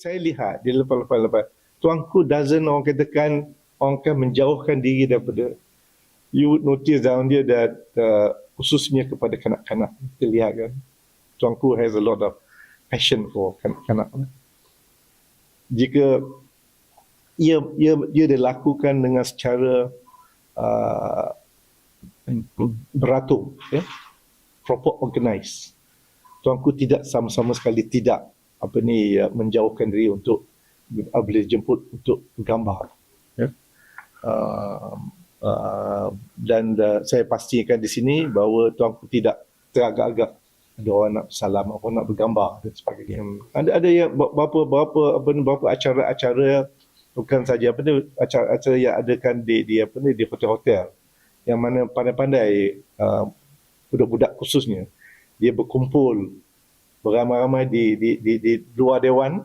saya lihat di lepas-lepas tuanku doesn't orang katakan orang akan menjauhkan diri daripada you would notice down there that uh, khususnya kepada kanak-kanak. Kita lihat kan tuanku has a lot of passion for kanak-kanak. Jika ia ia ia dilakukan dengan secara uh, beratur ya proper organize tuanku tidak sama-sama sekali tidak apa ni uh, menjauhkan diri untuk uh, boleh jemput untuk gambar ya. Uh, uh, dan uh, saya pastikan di sini bahawa tuanku tidak teragak-agak. Ada orang nak salam apa nak bergambar dan sebagainya. Ada ada yang beberapa beberapa apa ni beberapa acara-acara bukan saja apa ni acara-acara yang adakan di di apa ni di hotel-hotel. Yang mana pandai-pandai uh, budak-budak khususnya dia berkumpul beramai-ramai di, di di di luar dewan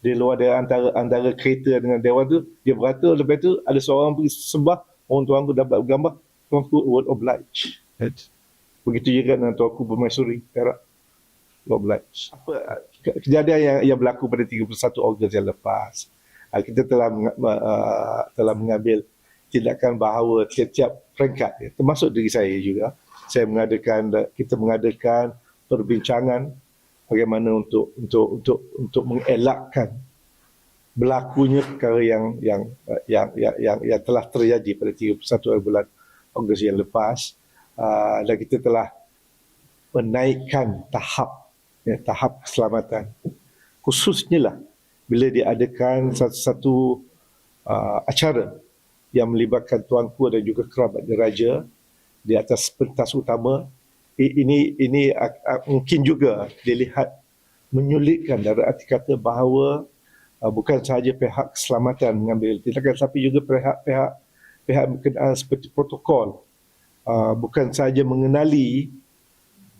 di luar dewan antara antara kereta dengan dewan tu dia beratur. Lepas tu ada seorang pergi sembah orang tuan aku dapat gambar tuan aku would oblige begitu juga dengan tuan aku bermaisuri perak. Oblige apa kejadian yang yang berlaku pada 31 Ogos yang lepas. Uh, kita telah uh, telah mengambil tindakan bahawa tiap-tiap peringkat ya, termasuk diri saya juga saya mengadakan kita mengadakan perbincangan bagaimana untuk untuk untuk untuk mengelakkan berlakunya perkara yang yang yang yang, yang, yang telah terjadi pada 31 bulan Ogos yang lepas. Uh, dan kita telah menaikkan tahap ya, tahap keselamatan. Khususnya lah bila diadakan satu-satu uh, acara yang melibatkan tuanku dan juga kerabat diraja di atas pentas utama ini ini mungkin juga dilihat menyulitkan dari arti kata bahawa uh, bukan sahaja pihak keselamatan mengambil tindakan tapi juga pihak-pihak pihak berkenaan seperti protokol uh, bukan sahaja mengenali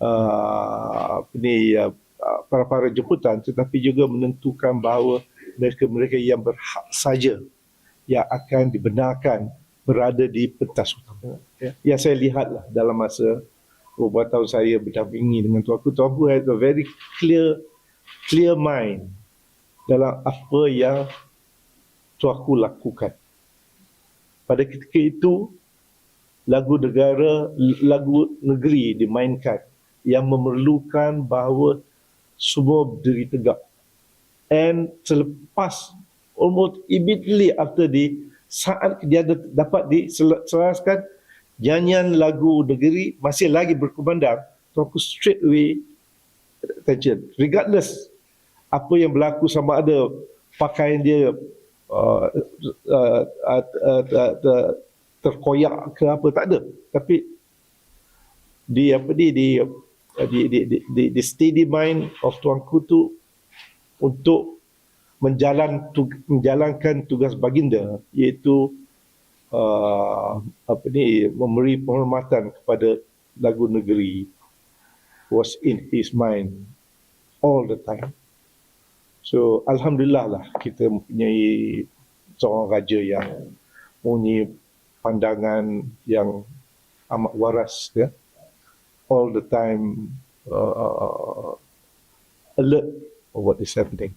uh, ini uh, Uh, para-para jemputan tetapi juga menentukan bahawa mereka-mereka yang berhak saja yang akan dibenarkan berada di pentas utama. Ya. Yang saya lihatlah dalam masa tahun saya berdampingi dengan tuanku, tuanku had a very clear clear mind dalam apa yang tuanku lakukan. Pada ketika itu, lagu negara, lagu negeri dimainkan yang memerlukan bahawa semua berdiri tegak. And selepas almost immediately after di saat dia dapat diselaraskan nyanyian lagu negeri masih lagi berkumandang aku straight away attention regardless apa yang berlaku sama ada pakaian dia uh, uh, uh, uh, uh, uh, terkoyak ke apa tak ada. Tapi di apa di di, di, di, di, di steady mind of tuanku tu untuk menjalan tu, menjalankan tugas baginda iaitu uh, apa ni memberi penghormatan kepada lagu negeri was in his mind all the time so alhamdulillah lah kita mempunyai seorang raja yang mempunyai pandangan yang amat waras ya all the time uh, alert of what is happening.